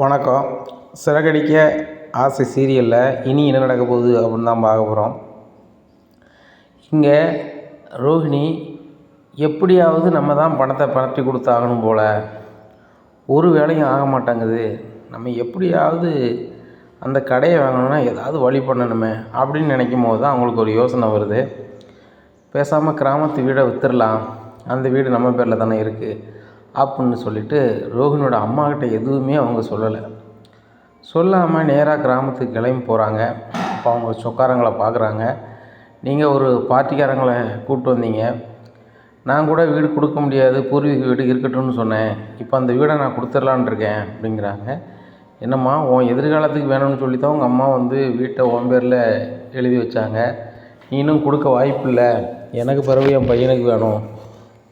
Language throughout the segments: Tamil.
வணக்கம். சிறகடிக்க ஆசை சீரியலில் இனி என்ன நடக்க போகுது அப்படின்னு தான் பார்க்க போகிறோம் இங்கே ரோஹிணி எப்படியாவது நம்ம தான் பணத்தை பரட்டி கொடுத்தாகணும் போல். ஒரு வேலையும் ஆக மாட்டேங்குது. நம்ம எப்படியாவது அந்த கடையை வாங்கணும்னா ஏதாவது வழி பண்ணணுமே அப்படின்னு நினைக்கும் போது தான் அவங்களுக்கு ஒரு யோசனை வருது. பேசாமல் கிராமத்து வீடை விற்றுடலாம் அந்த வீடு நம்ம பேரில் தானே இருக்குது அப்படின்னு சொல்லிட்டு ரோஹினோட அம்மாக்கிட்ட எதுவுமே அவங்க சொல்லலை. சொல்லாமல் நேராக கிராமத்துக்கு கிளம்பி போகிறாங்க அப்போ அவங்க சொக்காரங்களை பார்க்குறாங்க நீங்கள் ஒரு பார்ட்டிக்காரங்களை கூப்பிட்டு வந்தீங்க. நான் கூட வீடு கொடுக்க முடியாது. பூர்வீக வீடு இருக்கட்டும்னு சொன்னேன். இப்போ அந்த வீடை நான் கொடுத்துர்லான்னு இருக்கேன் அப்படிங்கிறாங்க. என்னம்மா உன் எதிர்காலத்துக்கு வேணும்னு சொல்லி தான் உங்கள் அம்மா வந்து வீட்டை உன் பேரில் எழுதி வச்சாங்க. நீனும் கொடுக்க வாய்ப்பில்லை எனக்கு பிறகு என் பையனுக்கு வேணும்.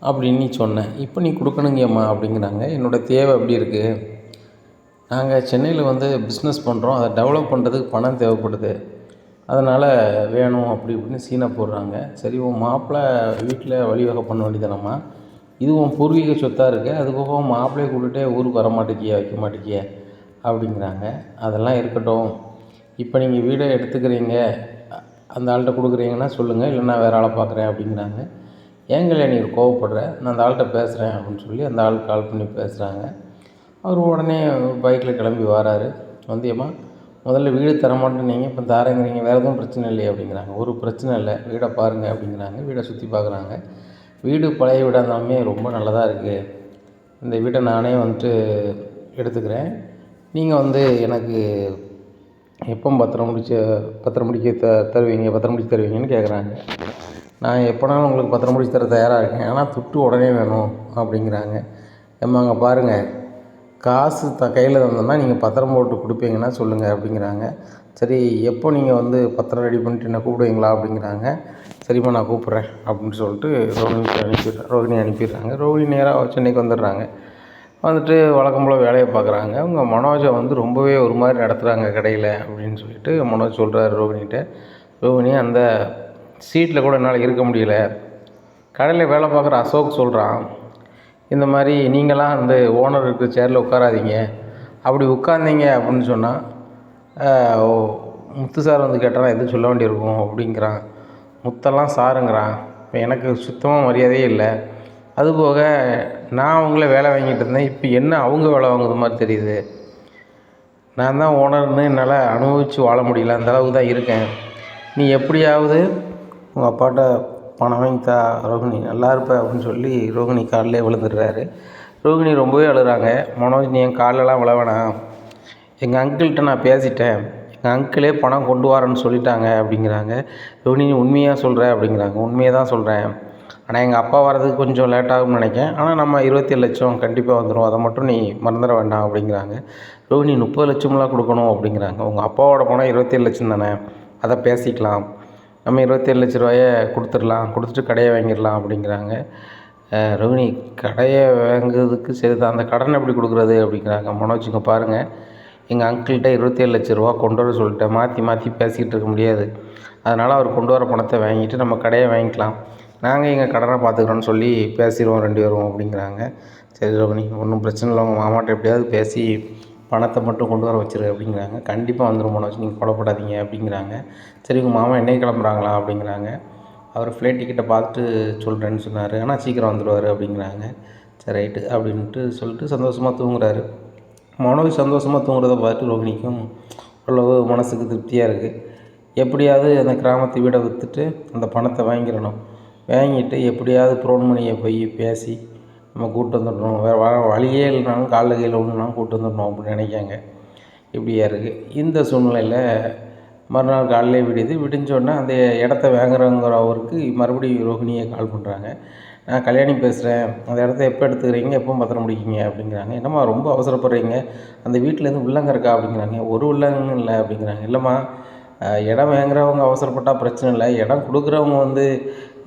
அப்படின்னு நீ சொன்னேன் இப்போ நீ கொடுக்கணுங்கம்மா அப்படிங்கிறாங்க. என்னோடய தேவை அப்படி இருக்குது நாங்கள் சென்னையில் வந்து பிஸ்னஸ் பண்ணுறோம் அதை டெவலப் பண்ணுறதுக்கு பணம் தேவைப்படுது. அதனால் வேணும் அப்படி இப்படின்னு சீனை போடுறாங்க. சரி உன் மாப்பிள்ளை வீட்டில் வழிவகை பண்ண வேண்டியதானம்மா இது உன் பூர்வீக சொத்தாக இருக்குது அது உன் மாப்பிள்ளையை கூப்பிட்டுட்டே ஊருக்கு வர மாட்டேங்கிய வைக்க மாட்டேக்கிய அப்படிங்கிறாங்க. அதெல்லாம் இருக்கட்டும். இப்போ நீங்கள் வீடை எடுத்துக்கிறீங்க. அந்த ஆள்கிட்ட கொடுக்குறீங்கன்னா சொல்லுங்கள் இல்லைன்னா வேறு ஆளை பார்க்குறேன் அப்படிங்கிறாங்க. ஏன் நீ கோவப்படுற? நான் அந்த ஆள்கிட்ட பேசுகிறேன் அப்படின்னு சொல்லி அந்த ஆளுக்கு கால் பண்ணி பேசுகிறாங்க அவர் உடனே பைக்கில் கிளம்பி வராரு. வந்தியம்மா முதல்ல வீடு தரமாட்டேன் நீங்கள் இப்போ தாரங்கிறீங்க. வேறு எதுவும் பிரச்சனை இல்லையே அப்படிங்கிறாங்க. ஒரு பிரச்சனை இல்லை. வீடை பாருங்கள் அப்படிங்கிறாங்க. வீடை சுற்றி பார்க்குறாங்க வீடு பழைய வீடாக இருந்தாலுமே ரொம்ப நல்லதாக இருக்குது இந்த வீட்டை நானே வந்துட்டு எடுத்துக்கிறேன். நீங்கள் வந்து எனக்கு எப்போ பத்திரம் முடிச்ச பத்திரம் முடிக்க த தருவீங்க பத்திரம் முடிச்சு தருவீங்கன்னு கேட்குறாங்க நான் எப்போனாலும் உங்களுக்கு பத்திரம் முடிச்சு தர தயாராக இருக்கேன். ஆனால் துட்டு உடனே வேணும் அப்படிங்கிறாங்க. எம்மாங்க பாருங்கள் காசு த கையில் தந்தோம்னா நீங்கள் பத்திரம் போட்டு கொடுப்பீங்கன்னா சொல்லுங்கள் அப்படிங்கிறாங்க. சரி எப்போ நீங்கள் வந்து பத்திரம் ரெடி பண்ணிட்டு என்ன கூப்பிடுவீங்களா அப்படிங்கிறாங்க. சரிம்மா நான் கூப்பிட்றேன் அப்படின்னு சொல்லிட்டு ரோஹிணி அனுப்பிடுறேன் ரோஹிணி அனுப்பிடுறாங்க. ரோஹிணி நேராக சென்னைக்கு வந்துடுறாங்க. வந்துட்டு வழக்கம் போல் வேலையை பார்க்குறாங்க. அவங்க மனோஜை வந்து ரொம்பவே ஒரு மாதிரி நடத்துகிறாங்க கடையில் அப்படின்னு சொல்லிட்டு மனோஜ் சொல்கிறாரு ரோகிணிகிட்ட. ரோஹிணி அந்த சீட்டில் கூட என்னால் இருக்க முடியல. கடையில் வேலை பார்க்குற அசோக் சொல்கிறான் இந்த மாதிரி நீங்களாம் அந்த ஓனர் இருக்கிற சேரில் உட்காராதீங்க. அப்படி உட்காந்தீங்க அப்படின்னு சொன்னால் முத்து சார் வந்து கேட்டால் எதுவும் சொல்ல வேண்டியிருக்கும்? அப்படிங்கிறான். முத்தெல்லாம் சாருங்கிறான். இப்போ எனக்கு சுத்தமாக மரியாதையே இல்லை. அதுபோக நான் அவங்கள வேலை வாங்கிட்டு இருந்தேன். இப்போ என்ன அவங்க வேலை வாங்குறது மாதிரி தெரியுது. நான் தான் ஓனர்னு என்னால் அனுபவித்து வாழ முடியல. அந்த அளவுக்கு தான் இருக்கேன். நீ எப்படியாவது உங்கள் அப்பாட்ட பணம் வாங்கி தா ரோகிணி நல்லா இருப்ப அப்படின்னு சொல்லி ரோகிணி காலிலே விழுந்துடுறாரு. ரோகிணி ரொம்பவே அழுகிறாங்க. மனோஜ் நீ என் காலெலாம் விழ வேணாம். எங்கள் அங்கிள்கிட்ட நான் பேசிட்டேன். எங்கள் அங்கிளே பணம் கொண்டு வரேன்னு சொல்லிட்டாங்க அப்படிங்கிறாங்க. ரோகிணி உண்மையாக சொல்கிற அப்படிங்கிறாங்க. உண்மையை தான் சொல்கிறேன் ஆனால் எங்கள் அப்பா வரதுக்கு கொஞ்சம் லேட் ஆகும்னு ஆனால் நம்ம இருபத்தி லட்சம் கண்டிப்பாக வந்துடும் அதை மட்டும் நீ மறந்துட வேண்டாம் அப்படிங்கிறாங்க. ரோஹிணி முப்பது லட்சம்லாம் கொடுக்கணும் அப்படிங்கிறாங்க. உங்கள் அப்பாவோட பணம் இருபத்தேழு லட்சம் தானே. அதை பேசிக்கலாம். நம்ம இருபத்தேழு லட்ச ரூபாய கொடுத்துடலாம் கொடுத்துட்டு கடையை வாங்கிடலாம் அப்படிங்கிறாங்க. ரோஹிணி கடையை வாங்குறதுக்கு சரி தான் அந்த கடனை எப்படி கொடுக்குறது அப்படிங்கிறாங்க. மனோஜுங்க பாருங்கள் எங்கள் அங்கிள்கிட்ட இருபத்தேழு லட்ச ரூபா கொண்டு வர சொல்லிட்டேன். மாற்றி மாற்றி பேசிக்கிட்டு இருக்க முடியாது. அதனால் அவர் கொண்டு வர பணத்தை வாங்கிட்டு நம்ம கடையை வாங்கிக்கலாம். நாங்கள் எங்கள் கடனை பார்த்துக்குறோன்னு சொல்லி பேசிடுவோம் ரெண்டு பேரும் அப்படிங்கிறாங்க. சரி ரோஹிணி ஒன்றும் பிரச்சனை இல்லை. உங்கள் மாமாட்ட எப்படியாவது பேசி பணத்தை மட்டும் கொண்டு வர வச்சிரு அப்படிங்கிறாங்க. கண்டிப்பாக வந்துடும் மனோஜ் நீங்கள் கொலைப்படாதீங்க அப்படிங்கிறாங்க. சரி உங்கள் மாமா என்னைக்கு கிளம்புறாங்களா அப்படிங்கிறாங்க. அவர் ஃப்ளைட் டிக்கெட்டை பார்த்துட்டு சொல்கிறேன்னு சொன்னார். ஆனால் சீக்கிரம் வந்துடுவார் அப்படிங்கிறாங்க. சரி ரைட்டு அப்படின்ட்டு சொல்லிட்டு சந்தோஷமாக தூங்குறாரு. மனோஜ் சந்தோஷமாக தூங்குறத பார்த்துட்டு ரோகிணிக்கும் ஓரளவு மனசுக்கு திருப்தியாக இருக்குது எப்படியாவது அந்த கிராமத்து வீடை விற்றுட்டு அந்த பணத்தை வாங்கிடணும். வாங்கிட்டு எப்படியாவது ப்ரோன்மணியை போய் பேசி நம்ம கூப்பிட்டு வந்துடணும். வேறு வ வழியே இல்லைனாலும் காலில் கையில் ஒன்றுனாலும் கூப்பிட்டு வந்துடணும் அப்படின்னு நினைக்காங்க. இப்படியா இருக்குது இந்த சூழ்நிலையில் மறுநாள் காலையிலே விடியுது. விடிஞ்சோடனே அந்த இடத்த வாங்குறவங்கிற அவருக்கு மறுபடியும் ரோஹிணியை கால் பண்ணுறாங்க நான் கல்யாணி பேசுகிறேன் அந்த இடத்த எப்போ எடுத்துக்கிறீங்க? எப்போ பத்திரம் முடிக்கிங்க அப்படிங்கிறாங்க. என்னம்மா ரொம்ப அவசரப்படுறீங்க. அந்த வீட்டிலேருந்து உள்ளங்க இருக்கா? அப்படிங்கிறாங்க. ஒரு உள்ளங்க இல்லை அப்படிங்கிறாங்க. இல்லைம்மா இடம் வாங்குறவங்க அவசரப்பட்டால் பிரச்சனை இல்லை. இடம் கொடுக்குறவங்க வந்து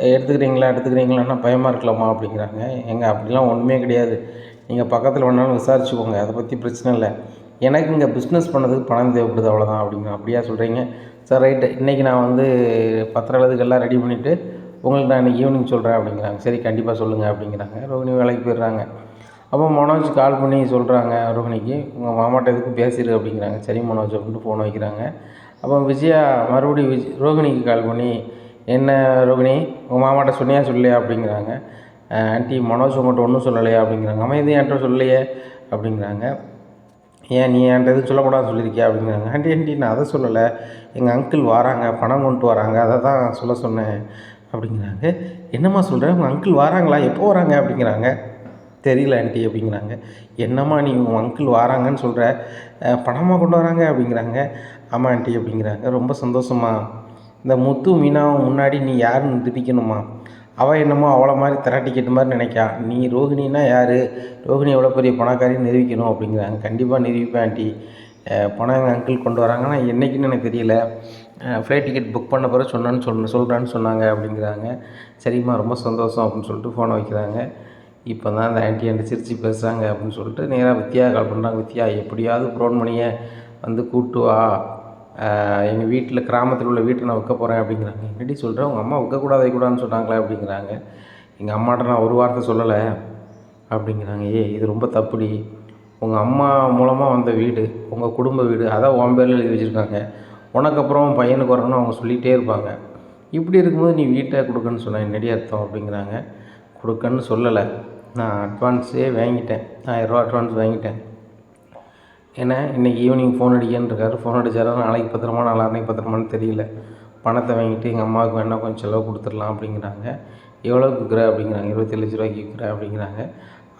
எடுத்துக்கிறீங்களா எடுத்துக்கிறீங்களான்னா பயமாக இருக்கலாமா அப்படிங்கிறாங்க. ஏங்க அப்படிலாம் ஒன்றுமே கிடையாது. நீங்கள் பக்கத்தில் வேணாலும் விசாரிச்சுக்கோங்க அதை பற்றி பிரச்சனை இல்லை. எனக்கு இங்கே பிஸ்னஸ் பண்ணதுக்கு பணம் தேவைப்படுது அவ்வளோதான் அப்படிங்க அப்படியா சொல்கிறீங்க சார் ரைட்டு இன்றைக்கி நான் வந்து பத்திர எழுதுக்கெல்லாம் ரெடி பண்ணிவிட்டு உங்களுக்கு நான் இன்றைக்கி ஈவினிங் சொல்கிறேன் அப்படிங்கிறாங்க. சரி கண்டிப்பாக சொல்லுங்கள் அப்படிங்கிறாங்க. ரோகிணி வேலைக்கு போயிடுறாங்க. அப்போ மனோஜ் கால் பண்ணி சொல்கிறாங்க ரோகிணிக்கு. உங்கள் மாமாட்ட எதுக்கு பேசிடு அப்படிங்கிறாங்க. சரி மனோஜ் அப்படின்ட்டு ஃபோன் வைக்கிறாங்க. அப்போ விஜயா மறுபடியும் விஜய் ரோகிணிக்கு கால் பண்ணி என்ன ரோகிணி உங்கள் மாமாட்ட சொன்னியா சொல்லலையா அப்படிங்கிறாங்க. ஆண்டி மனோஜ் உங்கள்கிட்ட ஒன்றும் சொல்லலையா அப்படிங்கிறாங்க. அம்மா எதுவும் என்கிட்ட சொல்லலையே அப்படிங்கிறாங்க. ஏன் நீ என்கிட்ட எதுவும் சொல்லக்கூடாதுன்னு சொல்லியிருக்கியா அப்படிங்கிறாங்க. ஆண்டி ஆண்டி நான் அதை சொல்லலை. எங்கள் அங்கிள் வராங்க பணம் கொண்டு வராங்க அதை தான் சொல்ல சொன்னேன் அப்படிங்கிறாங்க. என்னம்மா சொல்கிறேன் உங்கள் அங்கிள் வராங்களா? எப்போ வராங்க அப்படிங்கிறாங்க. தெரியல ஆண்டி அப்படிங்கிறாங்க. என்னம்மா நீ உங்கள் அங்கிள் வராங்கன்னு சொல்கிற பணமாக கொண்டு வராங்க அப்படிங்கிறாங்க. ஆமாம் ஆண்டி அப்படிங்கிறாங்க. ரொம்ப சந்தோஷமா இந்த முத்து மீனாவும் முன்னாடி நீ யாருன்னு நிரூபிக்கணுமா? அவள் என்னமோ அவளை மாதிரி திராட்டிக்கெட்டு மாதிரி நினைக்கா. நீ ரோகிணின்னா யார்? ரோகிணி எவ்வளோ பெரிய பணக்காரின்னு நிரூபிக்கணும் அப்படிங்கிறாங்க. கண்டிப்பாக நிரூபிப்பேன் ஆண்டி. பணம் எங்கள் அங்கிள் கொண்டு வராங்கன்னா என்றைக்குன்னு எனக்கு தெரியல. ஃப்ளைட் டிக்கெட் புக் பண்ண பிறகு சொன்னேன்னு சொல் சொல்கிறான்னு சொன்னாங்க அப்படிங்கிறாங்க. சரிம்மா ரொம்ப சந்தோஷம் அப்படின்னு சொல்லிட்டு ஃபோனை வைக்கிறாங்க. இப்போ தான் அந்த ஆன்ட்டி என்கிட்ட சிரித்து பேசுகிறாங்க அப்படின்னு சொல்லிட்டு நேராக வித்யா கால் பண்ணுறாங்க வித்யா எப்படியாவது ப்ரோன்மணியை வந்து கூட்டு வா. எங்கள் வீட்டில் கிராமத்தில் உள்ள வீட்டை நான் வைக்க போகிறேன் அப்படிங்கிறாங்க. என்னடி சொல்கிறேன் உங்கள் அம்மா வைக்கக்கூடாது வைக்கக்கூடாதுன்னு சொன்னாங்களே அப்படிங்கிறாங்க. எங்கள் அம்மாட்ட நான் ஒரு வார்த்தை சொல்லலை அப்படிங்கிறாங்க. ஏ இது ரொம்ப தப்புடி. உங்கள் அம்மா மூலமாக வந்த வீடு உங்கள் குடும்ப வீடு அதான் உன் பேரில் எழுதி வச்சுருக்காங்க. உனக்கு அப்புறம் உன் பையனுக்கு வரணும்னு அவங்க சொல்லிகிட்டே இருப்பாங்க. இப்படி இருக்கும்போது நீ வீட்டை கொடுக்கன்னு சொன்னேன் என்னடி அர்த்தம் அப்படிங்கிறாங்க. கொடுக்கன்னு சொல்லலை. நான் அட்வான்ஸே வாங்கிட்டேன். ஆயிரரூவா அட்வான்ஸ் வாங்கிட்டேன். ஏன்னா இன்றைக்கி ஈவினிங் ஃபோன் அடிக்கன்னு இருக்கார் ஃபோன் அடிச்சாரா நாளைக்கு பத்திரமா நாளான்னைக்கு பத்திரமான்னு தெரியல. பணத்தை வாங்கிட்டு எங்கள் அம்மாவுக்கு வேணால் கொஞ்சம் செலவு கொடுத்துடலாம் அப்படிங்கிறாங்க. எவ்வளோக்கு விற்கிற அப்படிங்கிறாங்க. இருபத்தி லட்ச ரூபாய்க்கு விற்கிற அப்படிங்கிறாங்க.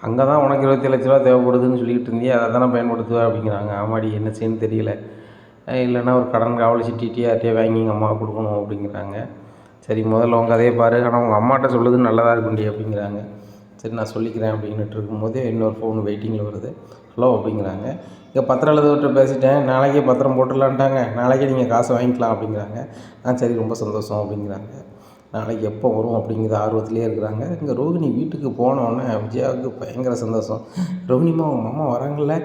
அங்கே தான் உனக்கு இருபத்தி லட்ச ரூபா தேவைப்படுதுன்னு சொல்லிக்கிட்டு இருந்தியே அதை தானே பயன்படுத்துவேன் அப்படிங்கிறாங்க. ஆமாடி என்ன செய்யணும்னு தெரியல. இல்லைன்னா ஒரு கடன் காவலை சிட்டிட்டு வாங்கி எங்கள் அம்மாவுக்கு கொடுக்கணும் அப்படிங்கிறாங்க. சரி முதல்ல உங்கள் அதே பாரு. ஆனால் உங்கள் அம்மாட்ட சொல்லுது நல்லதாக இருக்குண்டி அப்படிங்கிறாங்க. சரி நான் சொல்லிக்கிறேன் அப்படின்ட்டு இருக்கும்போது இன்னொரு ஃபோன் வெயிட்டிங்கில் வருது. ஹலோ அப்படிங்கிறாங்க. இங்கே பத்திரம் எழுதவர்கிட்ட பேசிட்டேன். நாளைக்கே பத்திரம் போட்டுடலான்ட்டாங்க. நாளைக்கே நீங்கள் காசை வாங்கிக்கலாம் அப்படிங்கிறாங்க. ஆ சரி ரொம்ப சந்தோஷம் அப்படிங்கிறாங்க. நாளைக்கு எப்போ வரும் அப்படிங்கிற ஆர்வத்திலே இருக்கிறாங்க. இங்கே ரோகிணி வீட்டுக்கு போனோடனே விஜயாவுக்கு பயங்கர சந்தோஷம். ரோகிணிமா அவங்க அம்மா வராங்கள்ல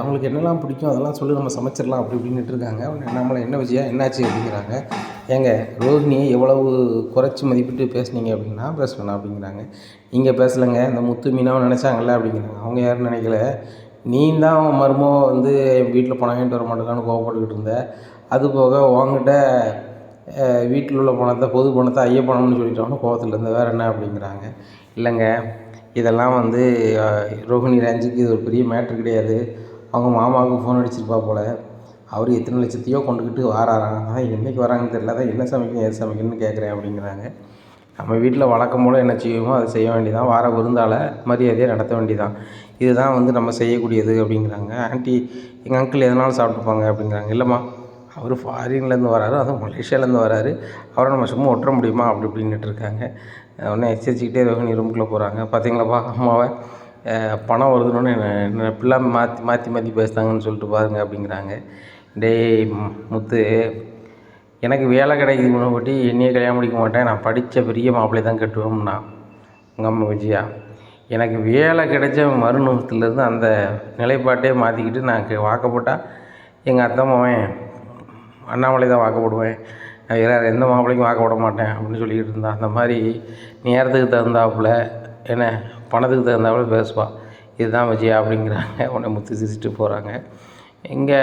அவங்களுக்கு என்னெல்லாம் பிடிக்கும் அதெல்லாம் சொல்லி நம்ம சமைச்சிடலாம் அப்படி இப்படின்னுட்டு இருக்காங்க. உடனே நம்மளை என்ன விஜயா என்னாச்சு? அப்படிங்கிறாங்க. ஏங்க ரோகிணியை எவ்வளவு குறைச்சி மதிப்பிட்டு பேசுனீங்க அப்படின்னா பேசுவேண்ணா அப்படிங்கிறாங்க. நீங்கள் பேசலைங்க. இந்த முத்து மீனாவும் நினச்சாங்கல்ல அப்படிங்கிறாங்க. அவங்க யாரும் நினைக்கல. நீ தான் உன் மருமக வந்து என் வீட்டில் பணம் வாங்கிட்டு வர மாட்டேங்கான்னு கோவப்பட்டுக்கிட்டு இருந்த. அது போக உங்ககிட்ட வீட்டில் உள்ள பணத்தை பொது பணத்தை ஐய பணம்னு சொல்லிட்டோன்னு கோவத்தில் இருந்த வேறு என்ன அப்படிங்கிறாங்க. இல்லைங்க இதெல்லாம் வந்து ரோஹிணி ரோகிணி இது ஒரு பெரிய மேட்ரு கிடையாது. அவங்க மாமாவுக்கு ஃபோன் அடிச்சிருப்பா போல். அவர் எத்தனை லட்சத்தையோ கொண்டுக்கிட்டு வாராராம். அதான் என்றைக்கு வராங்கன்னு தெரியல. அதான் என்ன சமைக்கணும் எது சமைக்கணும்னு கேட்குறேன் அப்படிங்கிறாங்க. நம்ம வீட்டில் வழக்கம் போல் என்ன செய்வோமோ அதை செய்ய வேண்டியதான் வார விருந்தால் மரியாதையை நடத்த வேண்டியதான் இதுதான் வந்து நம்ம செய்யக்கூடியது அப்படிங்கிறாங்க. ஆண்டி எங்கள் அங்கிள் எதனாலும் சாப்பிட்டுப்பாங்க அப்படிங்கிறாங்க. இல்லைம்மா அவர் ஃபாரின்லேருந்து வராரு அதுவும் மலேசியாலேருந்து வராரு. அவரை நம்ம சும்மா ஒட்டுற முடியுமா? அப்படி இப்படின்னுட்டு இருக்காங்க. உடனே எச்சரிச்சுக்கிட்டே ரோஹிணி ரூமுக்குள்ளே போகிறாங்க பார்த்தீங்களாப்பா அம்மாவை பணம் வருதுன்னு என்ன பிள்ளை மாற்றி மாற்றி மாற்றி பேசுகிறாங்கன்னு சொல்லிட்டு பாருங்க அப்படிங்கிறாங்க. டேய் முத்து எனக்கு வேலை கிடைக்குது பட்டி என்னையே கல்யாணம் முடிக்க மாட்டேன். நான் படித்த பெரிய மாப்பிள்ளை தான் கட்டுவேன்னா உங்கள் அம்மா விஜயா எனக்கு வேலை கிடைச்ச மறுநிமிஷத்துலேருந்து அந்த நிலைப்பாட்டே மாற்றிக்கிட்டு நான் வாக்கப்பட்டால் எங்கள் அத்தை மாவன் அண்ணாமலை தான் வாக்கப்படுவேன். நான் வேறு எந்த மாப்பிள்ளைக்கும் வாக்கப்பட மாட்டேன் அப்படின்னு சொல்லிக்கிட்டு இருந்தான் அந்த மாதிரி நேரத்துக்கு தகுந்தாப்புல என்ன பணத்துக்கு தகுந்தாப்புல பேசுவாள் இதுதான் விஜயா அப்படிங்கிறாங்க. உடனே முத்து சிரிச்சுட்டு போகிறாங்க இங்கே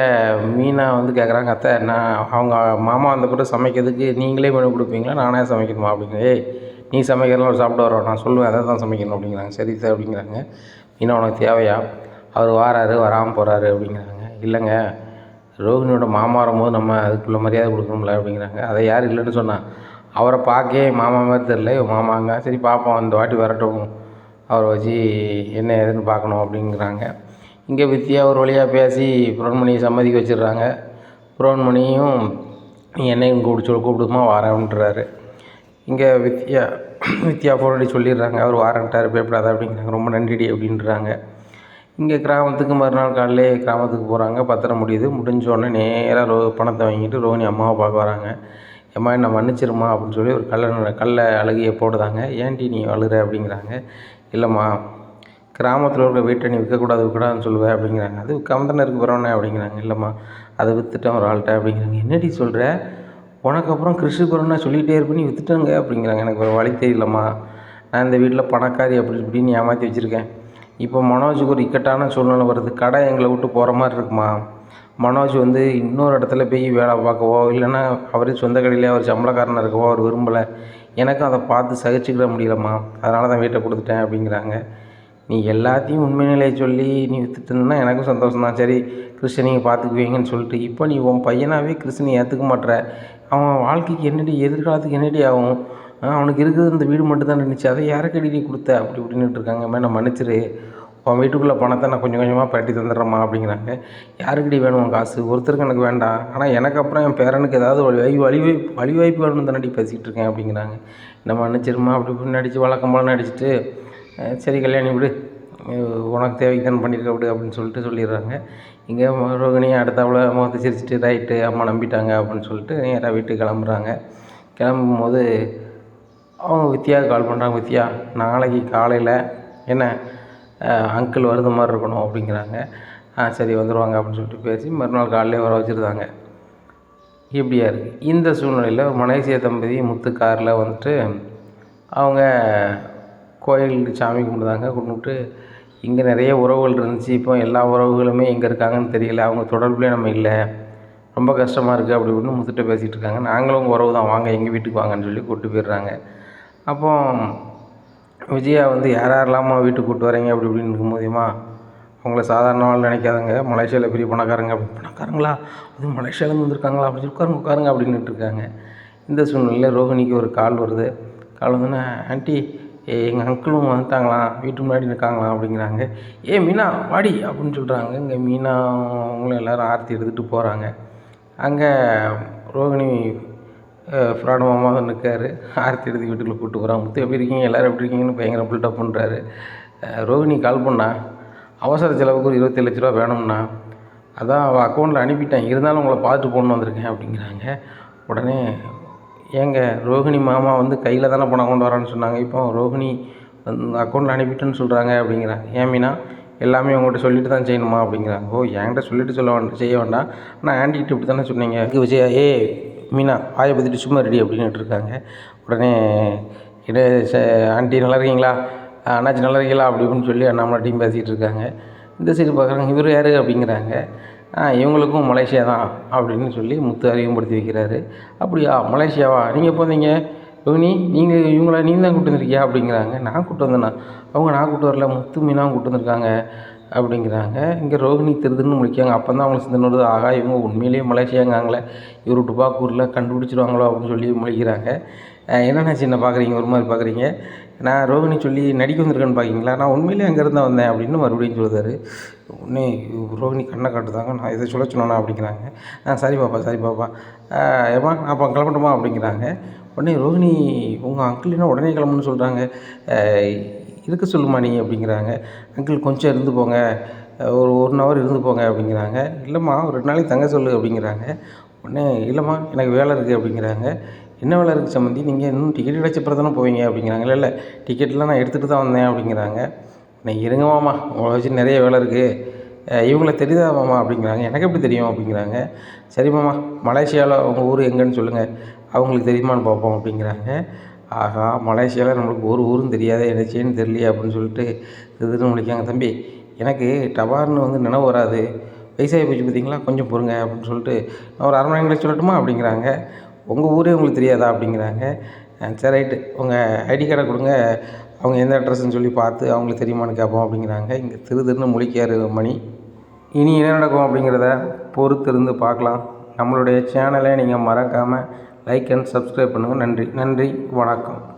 மீனா வந்து கேட்குறாங்க அத்தை நான் அவங்க மாமா வந்த பிறகு சமைக்கிறதுக்கு நீங்களே மெனு கொடுப்பீங்களா? நானே சமைக்கணுமா? அப்படிங்கிற ஏய் நீ சமைக்கிறதுலாம் ஒரு சாப்பிட வரோம் நான் சொல்லுவேன் அதை தான் சமைக்கணும் அப்படிங்கிறாங்க. சரி சார் அப்படிங்கிறாங்க. இன்னும் உனக்கு தேவையா? அவர் வாராரு வராமல் போகிறாரு அப்படிங்கிறாங்க. இல்லைங்க ரோகிணியோட மாமா வரும்போது நம்ம அதுக்குள்ள மரியாதை கொடுக்கணும்ல அப்படிங்கிறாங்க. அதை யார் இல்லைன்னு சொன்னால் அவரை பார்க்கவே மாமா மாதிரி தெரில மாமாங்க. சரி பார்ப்போம். இந்த வாட்டி வரட்டும். அவரை வச்சு என்ன ஏதுன்னு பார்க்கணும் அப்படிங்கிறாங்க. இங்கே வித்தியா ஒரு வழியாக பேசி புரோன்மணியை சம்மதிக்க வச்சிடுறாங்க. புரோன்மணியும் நீ என்னையும் கூப்பிட்டு கூப்பிடுமா வரேன்ட்டுறாரு இங்கே வித்யா வித்யா போராடி சொல்லிடுறாங்க. அவர் வாரண்ட்டார் பயப்படாத அப்படிங்கிறாங்க ரொம்ப நன்றிடி அப்படின்றாங்க. இங்கே கிராமத்துக்கு மறுநாள் காலையிலே கிராமத்துக்கு போகிறாங்க பத்திரம் முடியுது. முடிஞ்ச உடனே நேராக ரோ பணத்தை வாங்கிட்டு ரோஹினி அம்மாவை பார்க்க வராங்க. அம்மா என்ன மன்னிச்சிருமா? அப்படின்னு சொல்லி ஒரு கல்ல கல்ல அழுகிய போடுதாங்க. ஏன்டி நீ அழுகிற அப்படிங்கிறாங்க. இல்லைம்மா கிராமத்தில் இருக்கிற வீட்டை நீ விற்கக்கூடாது விற்கக்கூடாதுன்னு சொல்லுவேன் அப்படிங்கிறாங்க. அது கமந்தனருக்கு தானே இருக்கு அப்படிங்கிறாங்க. இல்லைம்மா அதை விற்றுட்டேன் ஒரு ஆள்கிட்ட அப்படிங்கிறாங்க. என்னடி சொல்கிற உனக்கு அப்புறம் சொல்லிகிட்டே இருப்பேன் நீ விற்றுட்டங்க அப்படிங்கிறாங்க. எனக்கு வேறு வழி தெரியலம்மா. நான் இந்த வீட்டில் பணக்காரி அப்படி இப்படின்னு ஏமாற்றி வச்சுருக்கேன் இப்போ மனோஜுக்கு ஒரு இக்கட்டான சூழ்நிலை வருது. கடை எங்களை விட்டு போகிற மாதிரி இருக்குமா? மனோஜ் வந்து இன்னொரு இடத்துல போய் வேலை பார்க்கவோ இல்லைன்னா அவர் சொந்த கடையிலே அவர் சம்பளக்காரனாக இருக்கவோ அவர் விரும்பலை. எனக்கும் அதை பார்த்து சகிச்சுக்கிட முடியலம்மா. அதனால தான் வீட்டை கொடுத்துட்டேன் அப்படிங்கிறாங்க. நீ எல்லாத்தையும் உண்மை நிலையை சொல்லி நீ வித்துட்டு எனக்கும் சந்தோஷம் தான் சரி கிருஷ்ணன் நீங்கள் பார்த்துக்குவீங்கன்னு சொல்லிட்டு இப்போ நீ உன் பையனாகவே கிருஷ்ணனை ஏற்றுக்க மாட்ற அவன் வாழ்க்கைக்கு என்னடி எதிர்காலத்துக்கு என்னடி ஆகும்? அவனுக்கு இருக்கிறது இந்த வீடு மட்டும் தான் நினச்சி அதை யாருக்கடி நீ கொடுத்த? அப்படி இப்படின்னுட்டு இருக்காங்க. மேடம் மன்னிச்சிரு. உன் வீட்டுக்குள்ளே பணத்தை நான் கொஞ்சம் கொஞ்சமாக பரட்டி தந்துடுறேம்மா அப்படிங்கிறாங்க. யாருக்கடி வேணும் உன் காசு? ஒருத்தருக்கு எனக்கு வேண்டாம். ஆனால் எனக்கு அப்புறம் என் பேரனுக்கு ஏதாவது வழி வழி வழி வாய்ப்பு வழி வாய்ப்பு வேணும்னு தானடி பேசிக்கிட்டு இருக்கேன் அப்படிங்கிறாங்க. நம்ம மன்னிச்சிருமா அப்படி இப்படி நடித்து வழக்கம் போல் நடிச்சுட்டு சரி கல்யாணி விடு. உனக்கு தேவைக்கு தான் பண்ணியிருக்க விடு அப்படின்னு சொல்லிட்டு சொல்லிடுறாங்க. இங்கே ரோகிணி அடுத்தாப்புல முகத்தை சிரிச்சிட்டு ரைட்டு அம்மா நம்பிட்டாங்க அப்படின்னு சொல்லிட்டு நேராக வீட்டுக்கு கிளம்புறாங்க. கிளம்பும்போது அவங்க வித்தியா கால் பண்ணுறாங்க வித்யா நாளைக்கு காலையில் என்ன அங்கிள் வருது மாதிரி இருக்கணும் அப்படிங்கிறாங்க. ஆ சரி வந்துடுவாங்க அப்படின்னு சொல்லிட்டு பேசி மறுநாள் காலையிலே வர வச்சுருந்தாங்க. இப்படியா இருக்குது இந்த சூழ்நிலையில் ஒரு மலேசிய தம்பதி முத்து காரில் வந்துட்டு அவங்க கோயிலுக்கு சாமி கும்பிடுதாங்க கும்பிட்டு இங்கே நிறைய உறவுகள் இருந்துச்சு. இப்போ எல்லா உறவுகளுமே எங்கே இருக்காங்கன்னு தெரியல. அவங்க தொடர்புலேயே நம்ம இல்லை. ரொம்ப கஷ்டமாக இருக்குது அப்படி இப்படின்னு முத்துட்ட பேசிகிட்டு இருக்காங்க. நாங்களும் உங்கள் உறவு தான். வாங்க எங்கள் வீட்டுக்கு வாங்கன்னு சொல்லி கூப்பிட்டு போயிடுறாங்க. அப்போ விஜயா வந்து யார் யாரெல்லாமா வீட்டுக்கு கூப்பிட்டு வரீங்க? அப்படி இப்படின்னு இருக்கும்போதுமா அவங்கள சாதாரண ஆள் நினைக்காதங்க. மலேசியாவில் பெரிய பணக்காரங்க. அப்படி பணக்காரங்களா? அது மலேசியாவிலேருந்து வந்திருக்காங்களா? அப்படி உட்காருங்க உட்காருங்க. அப்படின்னுட்டு இருக்காங்க. இந்த சூழ்நிலையில் ரோஹிணிக்கு ஒரு கால் வருது. கால் வந்தோன்னே ஆண்டி ஏ எங்கள் அங்கிளும் வந்துட்டாங்களாம் வீட்டு முன்னாடி நிற்காங்களாம் அப்படிங்கிறாங்க. ஏ மீனா வாடி அப்படின்னு சொல்கிறாங்க இங்கே மீனா அவங்களும் எல்லோரும் ஆர்த்தி எடுத்துகிட்டு போகிறாங்க அங்கே ரோகிணி ஃப்ராடு மாமா தான் நிற்காரு ஆர்த்தி எடுத்து வீட்டுக்குள்ளே கூப்பிட்டு போகிறான் முத்து எப்படி இருக்கீங்க? எல்லோரும் எப்படி இருக்கீங்கன்னு பயங்கர பில்டப் பண்ணுறாரு ரோகிணி கால் பண்ணா. அவசர செலவுக்கு ஒரு இருபத்தி லட்ச ரூபா வேணும்னா. அதான் அவள் அக்கௌண்ட்டில் அனுப்பிட்டேன். இருந்தாலும் உங்களை பார்த்துட்டு போகணுன்னு வந்திருக்கேன் அப்படிங்கிறாங்க. உடனே ஏங்க ரோகிணி மாமா வந்து கையில் தானே பணம் கொண்டு வரான்னு சொன்னாங்க. இப்போ ரோஹிணி அக்கௌண்ட்டில் அனுப்பிட்டேன்னு சொல்கிறாங்க அப்படிங்கிறாங்க. ஏன் மீனா? எல்லாமே உங்கள்கிட்ட சொல்லிட்டு தான் செய்யணுமா அப்படிங்கிறாங்க. ஓ என்கிட்ட சொல்லிட்டு சொல்ல வேண்டாம் செய்ய வேண்டாம். ஆனால் ஆண்டிகிட்ட இப்படி தானே சொன்னீங்க. இங்கே விஜயா ஏ மீனா வாயை பற்றிட்டு சும்மா ரெடி அப்படின்னுட்டு இருக்காங்க. உடனே என்ன ச ஆண்டி நல்லா இருக்கீங்களா? அண்ணாச்சி நல்லா இருக்கீங்களா? அப்படி இப்படின்னு சொல்லி அண்ணாமலாட்டியும் பேசிகிட்டு இருக்காங்க. இந்த சைடு பார்க்குறாங்க இவர் யார்? அப்படிங்கிறாங்க. இவங்களுக்கும் மலேசியா தான் அப்படின்னு சொல்லி முத்து அறிமுகப்படுத்தி வைக்கிறாரு. அப்படியா மலேசியாவா? நீங்கள் எப்போ வந்தீங்க? நீங்கள் இவங்கள நீ தான் கூப்பிட்டு வந்திருக்கியா? அப்படிங்கிறாங்க. நான் கூப்பிட்டு வந்தேண்ணா. அவங்க நான் கூப்பிட்டு வரல. முத்து மீனாவும் கூப்பிட்டு வந்திருக்காங்க. அப்படிங்கிறாங்க. இங்கே ரோகிணி திருதுன்னு முடிக்காங்க அப்போ தான் அவங்களுக்கு சிந்தனை வருது ஆகா இவங்க உண்மையிலேயே மலேசியாங்காங்களே இவர் டுபாக்கூரில் கண்டுபிடிச்சிருவாங்களோ அப்படின்னு சொல்லி முழிக்கிறாங்க. என்னென்ன என்னண்ணா சின்ன பார்க்குறீங்க ஒரு மாதிரி பார்க்குறீங்க நான் ரோகிணி சொல்லி நடிக்க வந்திருக்கேன்னு பார்க்கிங்களா நான் உண்மையிலேயே அங்கேருந்து வந்தேன் அப்படின்னு மறுபடியும் சொல்லுதாரு உடனே ரோகிணி கண்ணை காட்டுதாங்க நான் இதை சொல்ல சொன்னேனா? அப்படிங்கிறாங்க. ஆ சரி பாப்பா சரி பாப்பா. ஏமா ஏம்மா நான் அப்போ கிளம்பட்டுமா? அப்படிங்கிறாங்க. உடனே ரோகிணி உங்கள் அங்கிள் என்ன உடனே கிளம்புன்னு சொல்கிறாங்க இருக்க சொல்லுமா நீ அப்படிங்கிறாங்க. அங்கிள் கொஞ்சம் இருந்து போங்க. ஒரு ஒன் ஹவர் இருந்து போங்க அப்படிங்கிறாங்க. இல்லைம்மா ஒரு ரெண்டு நாளைக்கு தங்க சொல்லு அப்படிங்கிறாங்க. உடனே இல்லைம்மா எனக்கு வேலை இருக்குது அப்படிங்கிறாங்க. என்ன வேலை இருக்குது சம்மந்தி? நீங்கள் இன்னும் டிக்கெட் கிடச்ச பிறகு தானே போவீங்க அப்படிங்கிறாங்க. இல்லை இல்லை டிக்கெட்லாம் நான் எடுத்துகிட்டு தான் வந்தேன் அப்படிங்கிறாங்க. நான் இருங்க மாமா உங்களை வச்சு நிறைய வேலை இருக்குது இவங்கள தெரியுதா மாமா அப்படிங்கிறாங்க. எனக்கு எப்படி தெரியும் அப்படிங்கிறாங்க. சரி மாமா மலேசியாவில் உங்கள் ஊர் எங்கன்னு சொல்லுங்கள் அவங்களுக்கு தெரியுமான்னு பார்ப்போம் அப்படிங்கிறாங்க. ஆகா மலேசியாவில் நம்மளுக்கு ஒரு ஊரும் தெரியாது என்ன செய்யன்னு தெரியலையே அப்படின்னு சொல்லிட்டு இதுன்னு முடிக்காங்க தம்பி. எனக்கு டபார்னு வந்து நினைவு வராது. வயசாகி போச்சு பார்த்தீங்களா? கொஞ்சம் பொறுங்க அப்படின்னு சொல்லிட்டு நான் ஒரு அரை மணி நேரம் சொல்லட்டுமா அப்படிங்கிறாங்க. உங்கள் ஊரே உங்களுக்கு தெரியாதா அப்படிங்கிறாங்க. சரி ரைட்டு. உங்கள் ஐடி கார்டை கொடுங்க. அவங்க எந்த அட்ரஸ்ன்னு சொல்லி பார்த்து அவங்களுக்கு தெரியுமான்னு கேட்போம் அப்படிங்கிறாங்க. இங்கே திரு திருன்னு முழிக்காரு மணி. இனி என்ன நடக்கும் அப்படிங்கிறத பொறுத்திருந்து பார்க்கலாம். நம்மளுடைய சேனலை நீங்கள் மறக்காமல் லைக் அண்ட் சப்ஸ்கிரைப் பண்ணுங்கள் நன்றி. நன்றி. வணக்கம்.